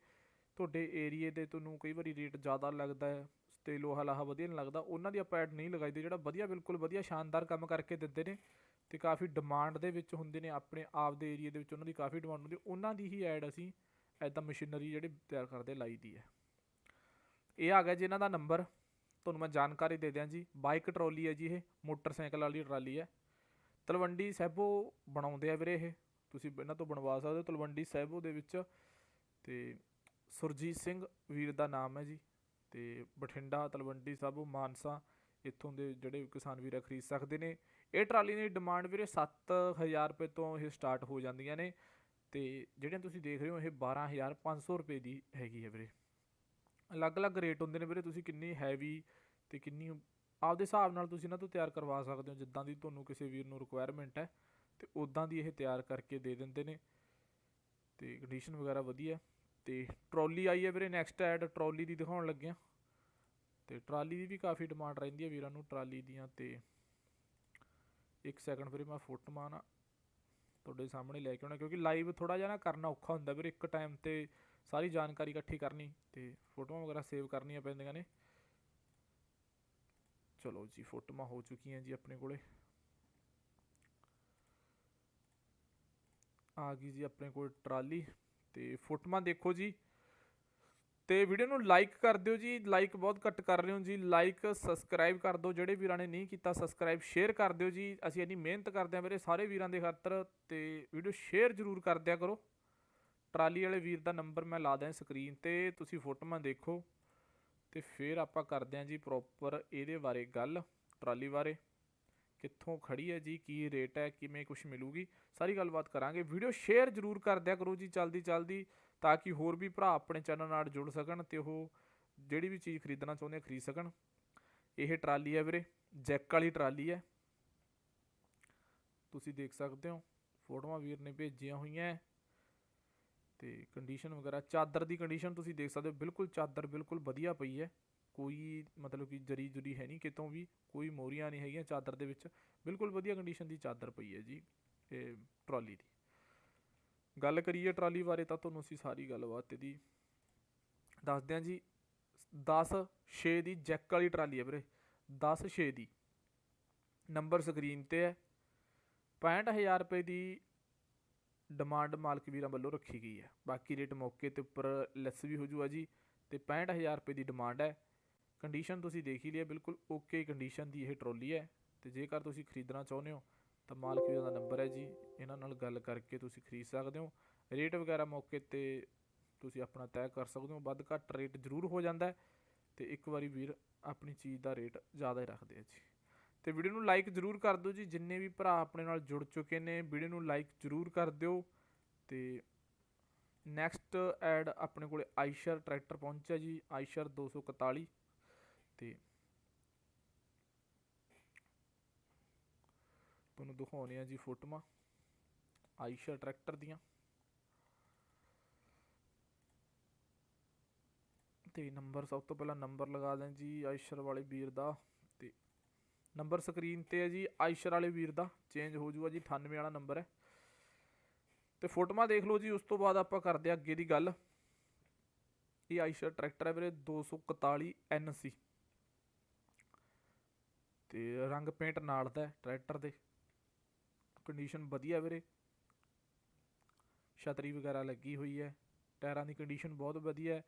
ਤੁਹਾਡੇ ਏਰੀਏ ਦੇ ਤੁਹਾਨੂੰ ਕਈ ਵਾਰੀ ਰੇਟ ਜ਼ਿਆਦਾ ਲੱਗਦਾ ਹੈ ਤੇ ਲੋਹਾ ਲਾਹਾ ਵਧੀਆ ਨਹੀਂ ਲੱਗਦਾ ਉਹਨਾਂ ਦੀ ਆਪਾਂ ਐਡ ਨਹੀਂ ਲਗਾਈਦੀ ਜਿਹੜਾ ਵਧੀਆ ਬਿਲਕੁਲ ਵਧੀਆ ਸ਼ਾਨਦਾਰ ਕੰਮ ਕਰਕੇ ਦਿੰਦੇ ਨੇ ਤੇ ਕਾਫੀ ਡਿਮਾਂਡ ਦੇ ਵਿੱਚ ਹੁੰਦੇ ਨੇ ਆਪਣੇ ਆਪ ਦੇ ਏਰੀਏ ਦੇ ਵਿੱਚ ਉਹਨਾਂ ਦੀ ਕਾਫੀ ਡਿਮਾਂਡ ਹੁੰਦੀ ਉਹਨਾਂ ਦੀ ਹੀ ਐਡ ਅਸੀਂ ਐਦਾਂ ਮਸ਼ੀਨਰੀ ਜਿਹੜੀ ਤਿਆਰ ਕਰਦੇ ਲਾਈ ਦੀ ਹੈ। ਇਹ ਆ ਗਿਆ ਜੀ ਇਹਨਾਂ ਦਾ ਨੰਬਰ ਤੁਹਾਨੂੰ ਮੈਂ ਜਾਣਕਾਰੀ ਦੇ ਦਿਆਂ ਜੀ। ਬਾਈਕ ਟਰਾਲੀ ਹੈ ਜੀ ਇਹ, ਮੋਟਰਸਾਈਕਲ ਵਾਲੀ ਟਰਾਲੀ ਹੈ। ਤਲਵੰਡੀ ਸੈਬੋ ਬਣਾਉਂਦੇ ਆ ਵੀਰੇ ਇਹ। ਤੁਸੀਂ ਇਹਨਾਂ ਤੋਂ ਬਣਵਾ ਸਕਦੇ ਹੋ ਤਲਵੰਡੀ ਸਾਹਿਬੋ ਦੇ ਵਿੱਚ। ਤੇ ਸੁਰਜੀਤ ਸਿੰਘ ਵੀਰ ਦਾ ਨਾਮ ਹੈ ਜੀ। ਤੇ ਬਠਿੰਡਾ ਤਲਵੰਡੀ ਸਾਬੋ ਮਾਨਸਾ ਇੱਥੋਂ ਦੇ ਜਿਹੜੇ ਕਿਸਾਨ ਵੀਰ ਆ, ਖਰੀਦ ਸਕਦੇ ਨੇ। ਇਹ ਟਰਾਲੀ ਦੀ ਡਿਮਾਂਡ ਵੀਰੇ 7000 ਰੁਪਏ ਤੋਂ ਇਹ ਸਟਾਰਟ ਹੋ ਜਾਂਦੀਆਂ ਨੇ। ਤੇ ਜਿਹੜੀਆਂ ਤੁਸੀਂ ਦੇਖ ਰਹੇ ਹੋ, ਇਹ 12500 ਰੁਪਏ ਦੀ ਹੈਗੀ ਹੈ ਵੀਰੇ। ਅਲੱਗ-ਅਲੱਗ ਰੇਟ ਹੁੰਦੇ ਨੇ ਵੀਰੇ, ਤੁਸੀਂ ਕਿੰਨੀ ਹੈਵੀ ਤੇ ਕਿੰਨੀ ਆਪਦੇ ਹਿਸਾਬ ਨਾਲ ਤੁਸੀਂ ਇਹਨਾਂ ਤੋਂ ਤਿਆਰ ਕਰਵਾ ਸਕਦੇ ਹੋ, ਜਿੱਦਾਂ ਦੀ ਤੁਹਾਨੂੰ ਕਿਸੇ ਵੀਰ ਨੂੰ ਰਿਕੁਆਇਰਮੈਂਟ ਹੈ, ਤੇ ਉਦਾਂ ਦੀ ਇਹ ਤਿਆਰ ਕਰਕੇ ਦੇ ਦਿੰਦੇ ਨੇ, ਤੇ ਕੰਡੀਸ਼ਨ ਵਗੈਰਾ ਵਧੀਆ ਤੇ ਟਰਾਲੀ ਆਈ ਹੈ ਵੀਰੇ ਨੈਕਸਟ ਐਡ ਟਰਾਲੀ ਦੀ ਦਿਖਾਉਣ ਲੱਗੇ ਆ ਤੇ ਟਰਾਲੀ ਦੀ ਵੀ ਕਾਫੀ ਡਿਮਾਂਡ ਰਹਿੰਦੀ ਹੈ ਵੀਰਾਂ ਨੂੰ ਟਰਾਲੀ ਦੀਆਂ ਤੇ ਇੱਕ ਸੈਕਿੰਡ ਵੀਰੇ ਮੈਂ ਫੋਟੋਆਂ ਨਾ ਤੁਹਾਡੇ ਸਾਹਮਣੇ ਲੈ ਕੇ ਆਉਣਾ, ਕਿਉਂਕਿ ਲਾਈਵ ਥੋੜਾ ਜਿਹਾ ਨਾ ਕਰਨਾ ਔਖਾ ਹੁੰਦਾ ਵੀਰੇ, ਇੱਕ ਟਾਈਮ ਤੇ ਸਾਰੀ ਜਾਣਕਾਰੀ ਇਕੱਠੀ ਕਰਨੀ ਤੇ ਫੋਟੋਆਂ ਵਗੈਰਾ ਸੇਵ ਕਰਨੀਆਂ ਪੈਂਦੀਆਂ ਨੇ। ਚਲੋ ਜੀ, ਫੋਟੋਆਂ ਹੋ ਚੁੱਕੀਆਂ ਜੀ ਆਪਣੇ ਕੋਲੇ। ਆ ਗਈ ਜੀ ਆਪਣੇ ਕੋਲ ਟਰਾਲੀ ਤੇ ਫੋਟੋਆਂ ਦੇਖੋ ਜੀ। ਤੇ ਵੀਡੀਓ ਨੂੰ ਲਾਈਕ ਕਰ ਦਿਓ ਜੀ, ਲਾਈਕ ਬਹੁਤ ਘੱਟ ਕਰ ਰਹੇ ਹੋ ਜੀ। ਲਾਈਕ, ਸਬਸਕ੍ਰਾਈਬ ਕਰ ਦਿਓ, ਜਿਹੜੇ ਵੀਰਾਂ ਨੇ ਨਹੀਂ ਕੀਤਾ ਸਬਸਕ੍ਰਾਈਬ, ਸ਼ੇਅਰ ਕਰ ਦਿਓ ਜੀ। ਅਸੀਂ ਇੰਨੀ ਮਿਹਨਤ ਕਰਦੇ ਹਾਂ ਮੇਰੇ ਸਾਰੇ ਵੀਰਾਂ ਦੇ ਖਾਤਰ ਤੇ ਵੀਡੀਓ ਸ਼ੇਅਰ ਜ਼ਰੂਰ ਕਰ ਦਿਆ ਕਰੋ। ਟਰਾਲੀ ਵਾਲੇ ਵੀਰ ਦਾ ਨੰਬਰ ਮੈਂ ਲਾ ਦਿਆਂ ਸਕਰੀਨ ਤੇ, ਤੁਸੀਂ ਫੋਟੋਆਂ ਦੇਖੋ। ਤੇ ਫਿਰ ਆਪਾਂ ਕਰਦੇ ਹਾਂ ਜੀ ਪ੍ਰੋਪਰ ਇਹਦੇ ਬਾਰੇ ਗੱਲ, ਟਰਾਲੀ ਬਾਰੇ। ਕਿੱਥੋਂ ਖੜੀ ਹੈ ਜੀ, ਕੀ ਰੇਟ ਹੈ, ਕਿਵੇਂ ਕੁਝ ਮਿਲੂਗੀ, ਸਾਰੀ ਗੱਲਬਾਤ ਕਰਾਂਗੇ। ਵੀਡੀਓ ਸ਼ੇਅਰ ਜ਼ਰੂਰ ਕਰ ਦਿਆ ਕਰੋ ਜੀ ਜਲਦੀ ਜਲਦੀ ਤਾਂ ਕਿ ਹੋਰ ਵੀ ਭਰਾ ਆਪਣੇ ਚੈਨਲ ਨਾਲ ਜੁੜ ਸਕਣ ਤੇ ਉਹ ਜਿਹੜੀ ਵੀ ਚੀਜ਼ ਖਰੀਦਣਾ ਚਾਹੁੰਦੇ ਖਰੀਦ ਸਕਣ। ਇਹ ਟਰਾਲੀ ਹੈ ਵੀਰੇ, ਜੈਕ ਵਾਲੀ ਟਰਾਲੀ ਹੈ। ਤੁਸੀਂ ਦੇਖ ਸਕਦੇ ਹੋ, ਫੋਟੋਆਂ ਵੀਰ ਨੇ ਭੇਜੀਆਂ ਹੋਈਆਂ। ਤੇ ਕੰਡੀਸ਼ਨ ਵਗੈਰਾ, ਚਾਦਰ ਦੀ ਕੰਡੀਸ਼ਨ ਤੁਸੀਂ ਦੇਖ ਸਕਦੇ ਹੋ, ਬਿਲਕੁਲ ਚਾਦਰ ਬਿਲਕੁਲ ਵਧੀਆ ਪਈ ਹੈ। ਕੋਈ ਮਤਲਬ ਕਿ ਜਰੀ ਜੁਰੀ ਹੈ ਨਹੀਂ, ਕਿਤੋਂ ਵੀ ਕੋਈ ਮੋਰੀਆਂ ਨਹੀਂ ਹੈਗੀਆਂ ਚਾਦਰ ਦੇ ਵਿੱਚ। ਬਿਲਕੁਲ ਵਧੀਆ ਕੰਡੀਸ਼ਨ ਦੀ ਚਾਦਰ ਪਈ ਹੈ ਜੀ, ਇਹ ਟਰਾਲੀ ਦੀ। ਗੱਲ ਕਰੀਏ ਟਰਾਲੀ ਬਾਰੇ ਤਾਂ ਤੁਹਾਨੂੰ ਅਸੀਂ ਸਾਰੀ ਗੱਲਬਾਤ ਇਹਦੀ ਦੱਸਦੇ ਹਾਂ ਜੀ। 10 6 ਦੀ ਜੈਕ ਵਾਲੀ ਟਰਾਲੀ ਹੈ ਵੀਰੇ 10 6 ਦੀ। ਨੰਬਰ ਸਕਰੀਨ ਤੇ ਹੈ। 65000 ਰੁਪਏ ਦੀ ਡਿਮਾਂਡ ਮਾਲਕ ਵੀਰਾਂ ਵੱਲੋਂ ਰੱਖੀ ਗਈ ਹੈ। ਬਾਕੀ ਰੇਟ ਮੌਕੇ ਤੇ ਉੱਪਰ ਲੈਸ ਵੀ ਹੋ ਜੂਗਾ ਜੀ ਤੇ 65000 ਰੁਪਏ ਦੀ ਡਿਮਾਂਡ ਹੈ। ਕੰਡੀਸ਼ਨ ਤੁਸੀਂ ਦੇਖ ਹੀ ਲਿਆ, ਬਿਲਕੁਲ ਓਕੇ ਕੰਡੀਸ਼ਨ ਦੀ ਇਹ ਟਰੋਲੀ ਹੈ ਤੇ ਜੇਕਰ ਤੁਸੀਂ ਖਰੀਦਣਾ ਚਾਹੁੰਦੇ ਹੋ ਤਾਂ ਮਾਲਕ ਵੀਰਾਂ ਦਾ ਨੰਬਰ ਹੈ ਜੀ, ਇਹਨਾਂ ਨਾਲ ਗੱਲ ਕਰਕੇ ਤੁਸੀਂ ਖਰੀਦ ਸਕਦੇ ਹੋ। ਰੇਟ ਵਗੈਰਾ ਮੌਕੇ ਤੇ ਤੁਸੀਂ ਆਪਣਾ ਤੈਅ ਕਰ ਸਕਦੇ ਹੋ, ਵੱਧ ਘੱਟ ਰੇਟ ਜ਼ਰੂਰ ਹੋ ਜਾਂਦਾ ਹੈ ਤੇ ਇੱਕ ਵਾਰੀ ਵੀਰ ਆਪਣੀ ਚੀਜ਼ ਦਾ ਰੇਟ ਜ਼ਿਆਦਾ ਹੀ ਰੱਖਦੇ ਆ ਜੀ। ਤੇ ਵੀਡੀਓ ਨੂੰ ਲਾਈਕ ਜ਼ਰੂਰ ਕਰ ਦਿਓ ਜੀ, ਜਿੰਨੇ ਵੀ ਭਰਾ ਆਪਣੇ ਨਾਲ ਜੁੜ ਚੁੱਕੇ ਨੇ, ਵੀਡੀਓ ਨੂੰ ਲਾਈਕ ਜ਼ਰੂਰ ਕਰ ਦਿਓ ਤੇ ਨੈਕਸਟ ਐਡ ਆਪਣੇ ਕੋਲੇ ਆਈਸ਼ਰ ਟਰੈਕਟਰ ਪਹੁੰਚਿਆ ਜੀ ਆਈਸ਼ਰ 241 ਤੇ ਤੁਹਾਨੂੰ ਦਿਖਾਉਣੇ ਆ ਜੀ ਫੋਟੋਆਂ ਆਈਸ਼ਰ ਟਰੈਕਟਰ ਦੀਆਂ। ਤੇ ਨੰਬਰ ਸਭ ਤੋਂ ਪਹਿਲਾਂ ਨੰਬਰ ਲਗਾ ਦਾਂ ਜੀ, ਆਇਸ਼ਰ ਵਾਲੇ ਵੀਰ ਦਾ। ਨੰਬਰ ਸਕਰੀਨ ਤੇ ਹੈ ਜੀ ਆਈਸ਼ਰ ਵਾਲੇ ਵੀਰ ਦਾ ਚੇਂਜ ਹੋ ਜੂਗਾ ਜੀ 98 ਵਾਲਾ ਨੰਬਰ ਹੈ। ਤੇ ਫੋਟੋਆਂ ਦੇਖ ਲਓ ਜੀ, ਉਸ ਤੋਂ ਬਾਅਦ ਆਪਾਂ ਕਰਦੇ ਆ ਅੱਗੇ ਦੀ ਗੱਲ। ਇਹ ਆਈਸ਼ਰ ਟਰੈਕਟਰ ਹੈ ਵੀਰੇ 241 NC ਤੇ ਰੰਗ ਪੇਂਟ ਨਾਲ ਦਾ ਟਰੈਕਟਰ ਦੇ। ਕੰਡੀਸ਼ਨ ਵਧੀਆ ਵੀਰੇ। ਛਤਰੀ ਵਗੈਰਾ ਲੱਗੀ ਹੋਈ ਹੈ। ਟਾਇਰਾਂ ਦੀ ਕੰਡੀਸ਼ਨ ਬਹੁਤ ਵਧੀਆ ਹੈ।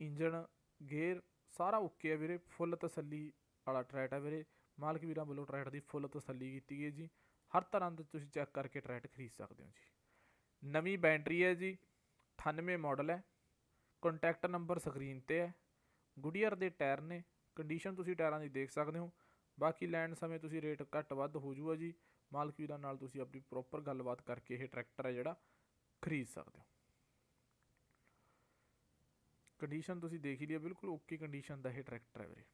ਇੰਜਨ ਗੇਅਰ ਸਾਰਾ ਓਕੇ ਹੈ ਵੀਰੇ ਫੁੱਲ ਤਸੱਲੀ ਵਾਲਾ ਟਰੈਕਟ ਹੈ ਵੀਰੇ। ਮਾਲਕ ਵੀਰਾਂ ਵੱਲੋਂ ਟਰੈਕਟ ਦੀ ਫੁੱਲ ਤਸੱਲੀ ਕੀਤੀ ਗਈ ਜੀ। ਹਰ ਤਰ੍ਹਾਂ ਦਾ ਤੁਸੀਂ ਚੈੱਕ ਕਰਕੇ ਟਰੈਕਟ ਖਰੀਦ ਸਕਦੇ ਹੋ ਜੀ। ਨਵੀਂ ਬੈਟਰੀ ਹੈ ਜੀ 98 ਮਾਡਲ ਹੈ, ਕੰਟੈਕਟ ਨੰਬਰ ਸਕਰੀਨ ਤੇ ਹੈ, ਗੁਡੀਅਰ ਦੇ ਟਾਇਰ ਨੇ, ਕੰਡੀਸ਼ਨ ਤੁਸੀਂ ਟਾਇਰਾਂ ਦੀ ਦੇਖ ਸਕਦੇ ਹੋ। ਬਾਕੀ ਲੈਣ ਸਮੇਂ ਤੁਸੀਂ ਰੇਟ ਘੱਟ ਵੱਧ ਹੋ ਜੂਗਾ ਜੀ। ਮਾਲਕ ਵੀਰਾਂ ਨਾਲ ਤੁਸੀਂ ਆਪਣੀ ਪ੍ਰੋਪਰ ਗੱਲਬਾਤ ਕਰਕੇ ਇਹ ਟਰੈਕਟਰ ਹੈ ਜਿਹੜਾ ਖਰੀਦ ਸਕਦੇ ਹੋ। ਕੰਡੀਸ਼ਨ ਤੁਸੀਂ ਦੇਖ ਹੀ ਲਿਆ, ਬਿਲਕੁਲ ਓਕੇ ਕੰਡੀਸ਼ਨ ਦਾ ਇਹ ਟਰੈਕਟਰ ਹੈ ਵੀਰੇ।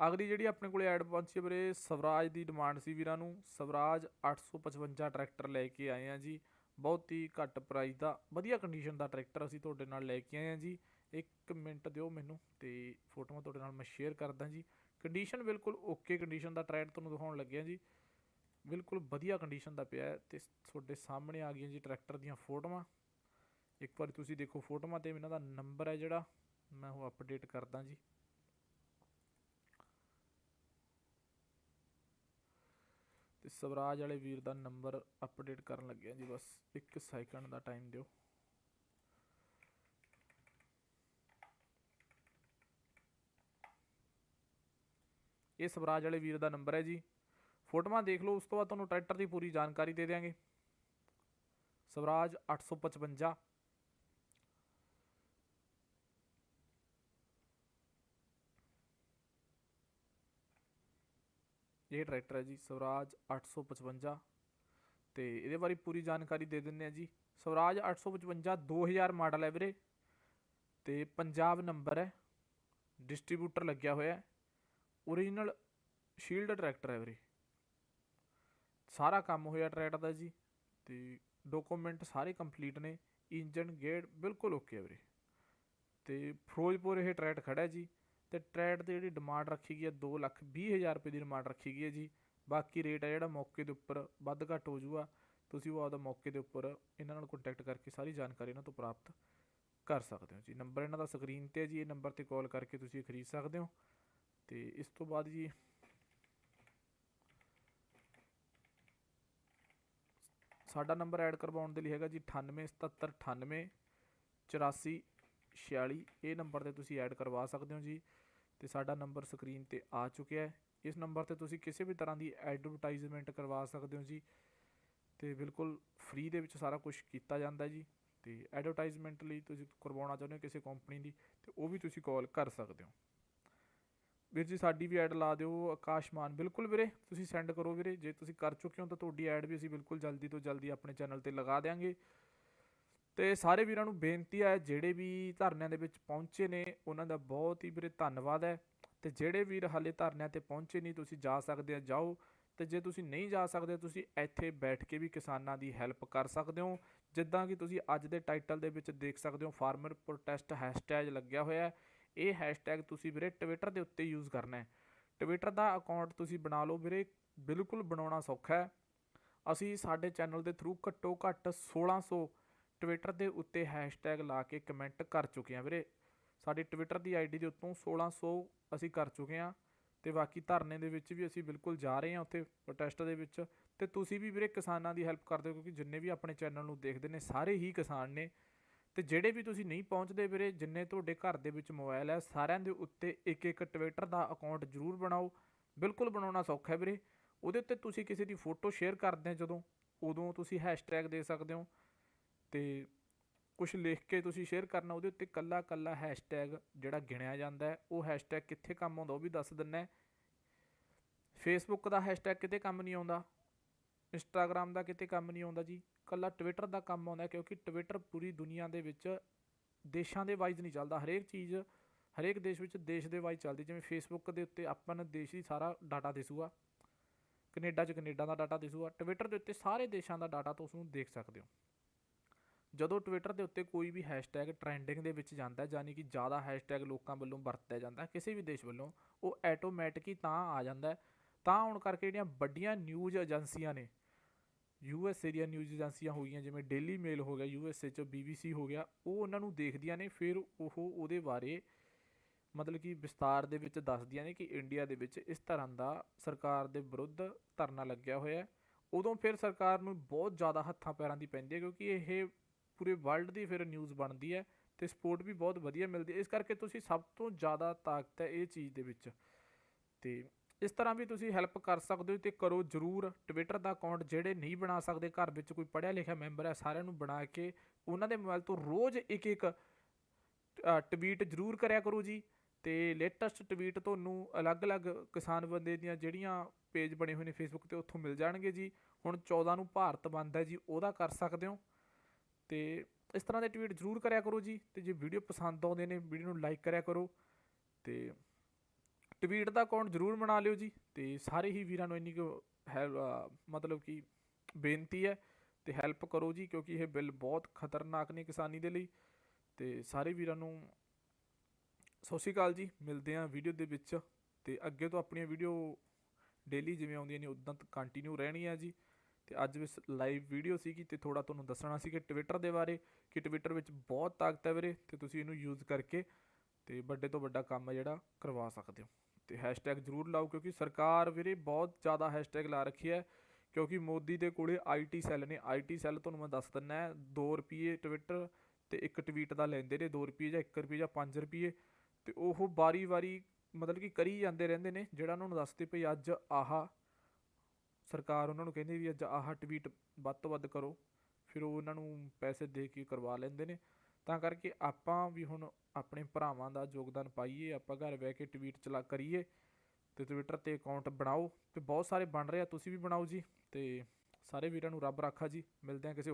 ਅਗਲੀ ਜਿਹੜੀ ਆਪਣੇ ਕੋਲੇ ਐਡ ਪਹੁੰਚੀ ਹੈ ਵੀਰੇ, ਸਵਰਾਜ ਦੀ ਡਿਮਾਂਡ ਸੀ ਵੀਰਾਂ ਨੂੰ। ਸਵਰਾਜ 855 ਟਰੈਕਟਰ ਲੈ ਕੇ ਆਏ ਆ ਜੀ। ਬਹੁਤ ਹੀ ਘੱਟ ਪ੍ਰਾਈਸ ਦਾ, ਵਧੀਆ ਕੰਡੀਸ਼ਨ ਦਾ ਟਰੈਕਟਰ ਅਸੀਂ ਤੁਹਾਡੇ ਨਾਲ ਲੈ ਕੇ ਆਏ ਆ ਜੀ। ਇੱਕ ਮਿੰਟ ਦਿਓ ਮੈਨੂੰ ਤੇ ਫੋਟੋਆਂ ਤੁਹਾਡੇ ਨਾਲ ਮੈਂ ਸ਼ੇਅਰ ਕਰਦਾ ਜੀ। ਕੰਡੀਸ਼ਨ ਬਿਲਕੁਲ ਓਕੇ ਕੰਡੀਸ਼ਨ ਦਾ ਟਰੈਕਟਰ ਤੁਹਾਨੂੰ ਦਿਖਾਉਣ ਲੱਗਿਆ ਜੀ। ਬਿਲਕੁਲ ਵਧੀਆ ਕੰਡੀਸ਼ਨ ਦਾ ਪਿਆ ਹੈ ਤੇ ਤੁਹਾਡੇ ਸਾਹਮਣੇ ਆ ਗਈਆਂ ਜੀ ਟਰੈਕਟਰ ਦੀਆਂ ਫੋਟੋਆਂ। ਇੱਕ ਵਾਰ ਤੁਸੀਂ ਦੇਖੋ ਫੋਟੋਆਂ ਤੇ ਇਹਨਾਂ ਦਾ ਨੰਬਰ ਹੈ ਜਿਹੜਾ, ਮੈਂ ਉਹ ਅਪਡੇਟ ਕਰਦਾ ਜੀ। ਤੇ ਸਵਰਾਜ ਵਾਲੇ ਵੀਰ ਦਾ ਨੰਬਰ ਅਪਡੇਟ ਕਰਨ ਲੱਗਿਆ ਜੀ, ਬਸ 1 ਸੈਕਿੰਡ ਦਾ ਟਾਈਮ ਦਿਓ। ਇਹ ਸਵਰਾਜ ਵਾਲੇ ਵੀਰ ਦਾ ਨੰਬਰ ਹੈ ਜੀ। ਫੋਟੋਆਂ ਦੇਖ ਲਓ, ਉਸ ਤੋਂ ਬਾਅਦ ਤੁਹਾਨੂੰ ਟਰੈਕਟਰ ਦੀ ਪੂਰੀ ਜਾਣਕਾਰੀ ਦੇ ਦਿਆਂਗੇ। ਸਵਰਾਜ 855 ਇਹ ਟਰੈਕਟਰ ਹੈ ਜੀ ਸਵਰਾਜ 855 ਤੇ ਇਹਦੇ ਬਾਰੇ ਪੂਰੀ ਜਾਣਕਾਰੀ ਦੇ ਦਿੰਦੇ ਆ ਜੀ। ਸਵਰਾਜ 855 2000 ਮਾਡਲ ਹੈ ਵੀਰੇ। ਤੇ ਪੰਜਾਬ ਨੰਬਰ ਹੈ। ਡਿਸਟ੍ਰੀਬਿਊਟਰ ਲੱਗਿਆ ਹੋਇਆ ਹੈ। ਓਰੀਜਨਲ ਸ਼ੀਲਡ ਟਰੈਕਟਰ ਹੈ ਵੀਰੇ। ਸਾਰਾ ਕੰਮ ਹੋਇਆ ਟਰੈਕਟਰ ਦਾ ਜੀ। ਤੇ ਡਾਕੂਮੈਂਟ ਸਾਰੇ ਕੰਪਲੀਟ ਨੇ। ਇੰਜਨ ਗੇਅਰ ਬਿਲਕੁਲ ਓਕੇ ਹੈ ਵੀਰੇ। ਤੇ ਫਿਰੋਜ਼ਪੁਰ ਇਹ ਟਰੈਕਟ ਖੜਾ ਹੈ ਜੀ। ਤੇ ਟਰੈਡ ਦੀ ਜਿਹੜੀ ਡਿਮਾਂਡ ਰੱਖੀ ਗਈ ਹੈ 2 ਲੱਖ ਵੀਹ ਹਜ਼ਾਰ ਰੁਪਏ ਦੀ ਡਿਮਾਂਡ ਰੱਖੀ ਗਈ ਹੈ ਜੀ। ਬਾਕੀ ਰੇਟ ਹੈ ਜਿਹੜਾ ਮੌਕੇ ਦੇ ਉੱਪਰ ਵੱਧ ਘੱਟ ਹੋ ਜੂਗਾ ਤੁਸੀਂ ਉਹ ਆਪਦਾ ਮੌਕੇ ਦੇ ਉੱਪਰ ਇਹਨਾਂ ਨਾਲ ਕੰਟੈਕਟ ਕਰਕੇ ਸਾਰੀ ਜਾਣਕਾਰੀ ਇਹਨਾਂ ਤੋਂ ਪ੍ਰਾਪਤ ਕਰ ਸਕਦੇ ਹੋ ਜੀ। ਨੰਬਰ ਇਹਨਾਂ ਦਾ ਸਕਰੀਨ ਤੇ ਹੈ ਜੀ। ਇਹ ਨੰਬਰ ਤੇ ਕਾਲ ਕਰਕੇ ਤੁਸੀਂ ਖਰੀਦ ਸਕਦੇ ਹੋ। ਤੇ ਇਸ ਤੋਂ ਬਾਅਦ ਜੀ ਸਾਡਾ ਨੰਬਰ ਐਡ ਕਰਵਾਉਣ ਦੇ ਲਈ ਹੈਗਾ ਜੀ 987798 84 46 ਇਹ ਨੰਬਰ ਤੇ ਤੁਸੀਂ ਐਡ ਕਰਵਾ ਸਕਦੇ ਹੋ ਜੀ। ਤੇ ਸਾਡਾ ਨੰਬਰ ਸਕਰੀਨ ਤੇ ਆ ਚੁੱਕਿਆ ਹੈ। ਇਸ ਨੰਬਰ ਤੇ ਤੁਸੀਂ ਕਿਸੇ ਵੀ ਤਰ੍ਹਾਂ ਦੀ ਐਡਵਰਟਾਈਜ਼ਮੈਂਟ ਕਰਵਾ ਸਕਦੇ ਹੋ ਜੀ। ਤੇ ਬਿਲਕੁਲ ਫ੍ਰੀ ਦੇ ਵਿੱਚ ਸਾਰਾ ਕੁਝ ਕੀਤਾ ਜਾਂਦਾ ਜੀ। ਤੇ ਐਡਵਰਟਾਈਜ਼ਮੈਂਟ ਲਈ ਤੁਸੀਂ ਕਰਵਾਉਣਾ ਚਾਹੁੰਦੇ ਹੋ ਕਿਸੇ ਕੰਪਨੀ ਦੀ, ਤੇ ਉਹ ਵੀ ਤੁਸੀਂ ਕਾਲ ਕਰ ਸਕਦੇ ਹੋ। ਵੀਰ ਜੀ, ਸਾਡੀ ਵੀ ਐਡ ਲਾ ਦਿਓ ਆਕਾਸ਼ਮਾਨ ਬਿਲਕੁਲ ਵੀਰੇ, ਤੁਸੀਂ ਸੈਂਡ ਕਰੋ ਵੀਰੇ। ਜੇ ਤੁਸੀਂ ਕਰ ਚੁੱਕੇ ਹੋ ਤਾਂ ਤੁਹਾਡੀ ਐਡ ਵੀ ਅਸੀਂ ਬਿਲਕੁਲ ਜਲਦੀ ਤੋਂ ਜਲਦੀ ਆਪਣੇ ਚੈਨਲ ਤੇ ਲਗਾ ਦੇਵਾਂਗੇ ਤੇ ਸਾਰੇ ਵੀਰਾਂ ਨੂੰ ਬੇਨਤੀ ਹੈ ਜਿਹੜੇ ਵੀ ਧਰਨਿਆਂ ਦੇ ਵਿੱਚ ਪਹੁੰਚੇ ਨੇ, ਉਹਨਾਂ ਦਾ ਬਹੁਤ ਹੀ ਵੀਰੇ ਧੰਨਵਾਦ ਹੈ। ਤੇ ਜਿਹੜੇ ਵੀਰ ਹਾਲੇ ਧਰਨਿਆਂ ਤੇ ਪਹੁੰਚੇ ਨਹੀਂ, ਤੁਸੀਂ ਜਾ ਸਕਦੇ ਆ, ਜਾਓ। ਤੇ ਜੇ ਤੁਸੀਂ ਨਹੀਂ ਜਾ ਸਕਦੇ, ਤੁਸੀਂ ਇੱਥੇ ਬੈਠ ਕੇ ਵੀ ਕਿਸਾਨਾਂ ਦੀ ਹੈਲਪ ਕਰ ਸਕਦੇ ਹੋ। ਜਿੱਦਾਂ ਕਿ ਤੁਸੀਂ ਅੱਜ ਦੇ ਟਾਈਟਲ ਦੇ ਵਿੱਚ ਦੇਖ ਸਕਦੇ ਹੋ, ਫਾਰਮਰ ਪ੍ਰੋਟੈਸਟ ਹੈਸ਼ਟੈਗ ਲੱਗਿਆ ਹੋਇਆ ਹੈ। ਇਹ ਹੈਸ਼ਟੈਗ ਤੁਸੀਂ ਵੀਰੇ ਟਵਿੱਟਰ ਦੇ ਉੱਤੇ ਯੂਜ਼ ਕਰਨਾ ਹੈ। ਟਵਿੱਟਰ ਦਾ ਅਕਾਊਂਟ ਤੁਸੀਂ ਬਣਾ ਲਓ ਵੀਰੇ, ਬਿਲਕੁਲ ਬਣਾਉਣਾ ਸੌਖਾ ਹੈ। ਅਸੀਂ ਸਾਡੇ ਚੈਨਲ ਦੇ ਥਰੂ ਘੱਟੋ ਘੱਟ 1600 ਟਵਿੱਟਰ ਦੇ ਉੱਤੇ ਹੈਸ਼ਟੈਗ ਲਾ ਕੇ ਕਮੈਂਟ ਕਰ ਚੁੱਕੇ ਹਾਂ ਵੀਰੇ। ਸਾਡੀ ਟਵਿੱਟਰ ਦੀ ਆਈਡੀ ਦੇ ਉੱਤੋਂ 1600 ਅਸੀਂ ਕਰ ਚੁੱਕੇ ਹਾਂ ਤੇ ਬਾਕੀ ਧਰਨੇ ਦੇ ਵਿੱਚ ਵੀ ਅਸੀਂ ਬਿਲਕੁਲ ਜਾ ਰਹੇ ਹਾਂ ਉੱਥੇ ਪ੍ਰੋਟੈਸਟ ਦੇ ਵਿੱਚ। ਤੇ ਤੁਸੀਂ ਵੀ ਵੀਰੇ ਕਿਸਾਨਾਂ ਦੀ ਹੈਲਪ ਕਰਦੇ ਹੋ ਕਿਉਂਕਿ ਜਿੰਨੇ ਵੀ ਆਪਣੇ ਚੈਨਲ ਨੂੰ ਦੇਖਦੇ ਨੇ ਸਾਰੇ ਹੀ ਕਿਸਾਨ ਨੇ। ਤੇ ਜਿਹੜੇ ਵੀ ਤੁਸੀਂ ਨਹੀਂ ਪਹੁੰਚਦੇ ਵੀਰੇ, ਜਿੰਨੇ ਤੁਹਾਡੇ ਘਰ ਦੇ ਵਿੱਚ ਮੋਬਾਈਲ ਹੈ, ਸਾਰਿਆਂ ਦੇ ਉੱਤੇ ਇੱਕ ਇੱਕ ਟਵਿੱਟਰ ਦਾ ਅਕਾਊਂਟ ਜ਼ਰੂਰ ਬਣਾਓ। ਬਿਲਕੁਲ ਬਣਾਉਣਾ ਸੌਖਾ ਹੈ ਵੀਰੇ। ਉਹਦੇ ਉੱਤੇ ਤੁਸੀਂ ਕਿਸੇ ਦੀ ਫੋਟੋ ਸ਼ੇਅਰ ਕਰਦੇ ਜਦੋਂ, ਉਦੋਂ ਤੁਸੀਂ ਹੈਸ਼ਟੈਗ ਦੇ ਸਕਦੇ ਹੋ। ਤੇ ਕੁਝ ਲਿਖ ਕੇ ਤੁਸੀਂ ਸ਼ੇਅਰ ਕਰਨਾ, ਉਹਦੇ ਉੱਤੇ ਕੱਲਾ ਕੱਲਾ ਹੈਸ਼ਟੈਗ ਜਿਹੜਾ ਗਿਣਿਆ ਜਾਂਦਾ ਉਹ ਹੈਸ਼ਟੈਗ ਕਿੱਥੇ ਕੰਮ ਆਉਂਦਾ ਉਹ ਵੀ ਦੱਸ ਦਿੰਨਾ ਫੇਸਬੁੱਕ ਦਾ ਹੈਸ਼ਟੈਗ ਕਿਤੇ ਕੰਮ ਨਹੀਂ ਆਉਂਦਾ ਇੰਸਟਾਗ੍ਰam ਦਾ ਕਿਤੇ ਕੰਮ ਨਹੀਂ ਆਉਂਦਾ ਜੀ, ਕੱਲਾ ਟਵਿੱਟਰ ਦਾ ਕੰਮ ਆਉਂਦਾ ਕਿਉਂਕਿ ਟਵਿੱਟਰ ਪੂਰੀ ਦੁਨੀਆ ਦੇ ਵਿੱਚ ਦੇਸ਼ਾਂ ਦੇ ਵਾਈਜ਼ ਨਹੀਂ ਚੱਲਦਾ, ਹਰੇਕ ਚੀਜ਼, ਹਰੇਕ ਦੇਸ਼ ਵਿੱਚ ਦੇਸ਼ ਦੇ ਵਾਈਜ਼ ਚੱਲਦੀ, ਜਿਵੇਂ ਫੇਸਬੁੱਕ ਦੇ ਉੱਤੇ ਆਪਾਂ ਦੇਸ਼ ਦੀ ਸਾਰਾ ਡਾਟਾ ਦਿਸੂਗਾ, ਕੈਨੇਡਾ 'ਚ ਕੈਨੇਡਾ ਦਾ ਡਾਟਾ ਦਿਸੂਗਾ ਟਵਿੱਟਰ ਦੇ ਉੱਤੇ ਸਾਰੇ ਦੇਸ਼ਾਂ ਦਾ ਡਾਟਾ ਤੁਸੀਂ ਦੇਖ ਸਕਦੇ ਹੋ। ਜਦੋਂ ਟਵਿੱਟਰ ਦੇ ਉੱਤੇ ਕੋਈ ਵੀ ਹੈਸ਼ਟੈਗ ਟ੍ਰੈਂਡਿੰਗ ਦੇ ਵਿੱਚ ਜਾਂਦਾ ਹੈ ਯਾਨੀ ਕਿ ਜ਼ਿਆਦਾ ਹੈਸ਼ਟੈਗ ਲੋਕਾਂ ਵੱਲੋਂ ਵਰਤਿਆ ਜਾਂਦਾ ਹੈ ਕਿਸੇ ਵੀ ਦੇਸ਼ ਵੱਲੋਂ, ਉਹ ਆਟੋਮੈਟਿਕ ਹੀ ਤਾਂ ਆ ਜਾਂਦਾ ਹੈ। ਤਾਂ ਆਉਣ ਕਰਕੇ ਜਿਹੜੀਆਂ ਵੱਡੀਆਂ ਨਿਊਜ਼ ਏਜੰਸੀਆਂ ਨੇ ਯੂ ਐਸ ਏ ਦੀਆਂ ਨਿਊਜ਼ ਏਜੰਸੀਆਂ ਹੋ ਗਈਆਂ, ਜਿਵੇਂ ਡੇਲੀ ਮੇਲ ਹੋ ਗਿਆ ਯੂ ਐਸ ਏ ਚ ਬੀਬੀਸੀ ਹੋ ਗਿਆ, ਉਹ ਉਹਨਾਂ ਨੂੰ ਦੇਖਦੀਆਂ ਨੇ, ਫਿਰ ਉਹ ਉਹਦੇ ਬਾਰੇ ਮਤਲਬ ਕਿ ਵਿਸਤਾਰ ਦੇ ਵਿੱਚ ਦੱਸਦੀਆਂ ਨੇ ਕਿ ਇੰਡੀਆ ਦੇ ਵਿੱਚ ਇਸ ਤਰ੍ਹਾਂ ਦਾ ਸਰਕਾਰ ਦੇ ਵਿਰੁੱਧ ਧਰਨਾ ਲੱਗਿਆ ਹੋਇਆ ਉਦੋਂ ਫਿਰ ਸਰਕਾਰ ਨੂੰ ਬਹੁਤ ਜ਼ਿਆਦਾ ਹੱਥਾਂ ਪੈਰਾਂ ਦੀ ਪੈਂਦੀ ਹੈ, ਕਿਉਂਕਿ ਇਹ ਪੂਰੇ ਵਰਲਡ ਦੀ ਫਿਰ ਨਿਊਜ਼ ਬਣਦੀ ਹੈ ਤੇ ਸਪੋਰਟ ਵੀ ਬਹੁਤ ਵਧੀਆ ਮਿਲਦੀ ਹੈ। ਇਸ ਕਰਕੇ ਤੁਸੀਂ ਸਭ ਤੋਂ ਜ਼ਿਆਦਾ ਤਾਕਤ ਹੈ ਇਹ ਚੀਜ਼ ਦੇ ਵਿੱਚ। ਤੇ ਇਸ ਤਰ੍ਹਾਂ ਵੀ ਤੁਸੀਂ ਹੈਲਪ ਕਰ ਸਕਦੇ ਹੋ ਤੇ ਕਰੋ ਜਰੂਰ। ਟਵਿੱਟਰ ਦਾ ਅਕਾਊਂਟ ਜਿਹੜੇ ਨਹੀਂ ਬਣਾ ਸਕਦੇ, ਘਰ ਵਿੱਚ ਕੋਈ ਪੜ੍ਹਿਆ ਲਿਖਿਆ ਮੈਂਬਰ ਹੈ, ਸਾਰਿਆਂ ਨੂੰ ਬਣਾ ਕੇ ਉਹਨਾਂ ਦੇ ਮੋਬਾਈਲ ਤੋਂ ਰੋਜ਼ ਇੱਕ ਇੱਕ ਟਵੀਟ ਜਰੂਰ ਕਰਿਆ ਕਰੋ ਜੀ। ਤੇ ਲੇਟੈਸਟ ਟਵੀਟ ਤੁਹਾਨੂੰ ਅਲੱਗ-ਅਲੱਗ ਕਿਸਾਨ ਬੰਦੇ ਦੀਆਂ ਜਿਹੜੀਆਂ ਪੇਜ ਬਣੇ ਹੋਏ ਨੇ ਫੇਸਬੁੱਕ ਤੇ, ਉੱਥੋਂ ਮਿਲ ਜਾਣਗੇ ਜੀ। ਹੁਣ 14 ਨੂੰ ਭਾਰਤ ਬੰਦ ਹੈ ਜੀ, ਉਹਦਾ ਕਰ ਸਕਦੇ ਹੋ। ਤੇ ਇਸ ਤਰ੍ਹਾਂ ਦੇ ਟਵੀਟ ਜ਼ਰੂਰ ਕਰਿਆ ਕਰੋ ਜੀ ਤੇ ਜੇ ਵੀਡੀਓ ਪਸੰਦ ਆਉਂਦੇ ਨੇ ਵੀਡੀਓ ਨੂੰ ਲਾਈਕ ਕਰਿਆ ਕਰੋ ਤੇ ਟਵੀਟ ਦਾ ਅਕਾਊਂਟ ਜ਼ਰੂਰ ਬਣਾ ਲਿਓ ਜੀ ਤੇ ਸਾਰੇ ਹੀ ਵੀਰਾਂ ਨੂੰ ਇੰਨੀ ਕੁ ਹੈ ਮਤਲਬ ਕਿ ਬੇਨਤੀ ਹੈ ਤੇ ਹੈਲਪ ਕਰੋ ਜੀ ਕਿਉਂਕਿ ਇਹ ਬਿੱਲ ਬਹੁਤ ਖਤਰਨਾਕ ਨੇ ਕਿਸਾਨੀ ਦੇ ਲਈ ਤੇ ਸਾਰੇ ਵੀਰਾਂ ਨੂੰ ਸਤਿ ਸ਼੍ਰੀ ਅਕਾਲ ਜੀ, ਮਿਲਦੇ ਹਾਂ ਵੀਡੀਓ ਦੇ ਵਿੱਚ ਤੇ ਅੱਗੇ ਤੋਂ ਆਪਣੀਆਂ ਵੀਡੀਓ ਡੇਲੀ ਜਿਵੇਂ ਆਉਂਦੀਆਂ ਨੇ, ਉਦਾਂ ਕੰਟੀਨਿਊ ਰਹਿਣੀ ਰਹਿਣੀਆਂ ਜੀ। ਤੇ ਅੱਜ ਵੀ ਲਾਈਵ ਵੀਡੀਓ ਸੀਗੀ ਤੇ ਥੋੜਾ ਤੁਹਾਨੂੰ ਦੱਸਣਾ ਸੀ ਕਿ ਟਵਿੱਟਰ ਦੇ ਬਾਰੇ, ਕਿ ਟਵਿੱਟਰ ਵਿੱਚ ਬਹੁਤ ਤਾਕਤ ਹੈ ਵੀਰੇ ਤੇ ਤੁਸੀਂ ਇਹਨੂੰ ਯੂਜ਼ ਕਰਕੇ ਤੇ ਵੱਡੇ ਤੋਂ ਵੱਡਾ ਕੰਮ ਜਿਹੜਾ ਕਰਵਾ ਸਕਦੇ ਹੋ। ਤੇ ਹੈਸ਼ਟੈਗ ਜ਼ਰੂਰ ਲਾਓ ਕਿਉਂਕਿ ਸਰਕਾਰ ਵੀਰੇ ਬਹੁਤ ਜ਼ਿਆਦਾ ਹੈਸ਼ਟੈਗ ਲਾ ਰੱਖੀ ਹੈ ਕਿਉਂਕਿ ਮੋਦੀ ਦੇ ਕੋਲੇ ਆਈਟੀ ਸੈੱਲ ਨੇ ਆਈਟੀ ਸੈੱਲ ਤੁਹਾਨੂੰ ਮੈਂ ਦੱਸ ਦਿੰਨਾ 2 ਰੁਪਏ ਟਵਿੱਟਰ ਤੇ ਇੱਕ ਟਵੀਟ ਦਾ ਲੈਂਦੇ ਨੇ 2 ਰੁਪਏ ਜਾਂ 1 ਰੁਪਏ ਜਾਂ 5 ਰੁਪਏ ਤੇ ਉਹ ਵਾਰੀ-ਵਾਰੀ ਮਤਲਬ ਕਿ ਕਰੀ ਜਾਂਦੇ ਰਹਿੰਦੇ ਨੇ, ਜਿਹੜਾ ਉਹਨਾਂ ਨੂੰ ਦੱਸਦੇ ਭਈ ਅੱਜ ਆਹਾ ਸਰਕਾਰ ਉਹਨਾਂ ਨੂੰ ਕਹਿੰਦੀ ਵੀ ਅੱਜ ਆਹ ਟਵੀਟ ਵੱਧ ਤੋਂ ਵੱਧ ਕਰੋ, ਫਿਰ ਉਹ ਉਹਨਾਂ ਨੂੰ ਪੈਸੇ ਦੇ ਕੇ ਕਰਵਾ ਲੈਂਦੇ ਨੇ। ਤਾਂ ਕਰਕੇ ਆਪਾਂ ਵੀ ਹੁਣ ਆਪਣੇ ਭਰਾਵਾਂ ਦਾ ਯੋਗਦਾਨ ਪਾਈਏ, ਆਪਾਂ ਘਰ ਬਹਿ ਕੇ ਟਵੀਟ ਚਲਾ ਕਰੀਏ ਤੇ ਟਵਿੱਟਰ ਤੇ ਅਕਾਊਂਟ ਬਣਾਓ ਤੇ ਬਹੁਤ ਸਾਰੇ ਬਣ ਰਹੇ ਆ, ਤੁਸੀਂ ਵੀ ਬਣਾਓ ਜੀ ਤੇ ਸਾਰੇ ਵੀਰਾਂ ਨੂੰ ਰੱਬ ਰਾਖਾ ਜੀ, ਮਿਲਦੇ ਆ ਕਿਸੇ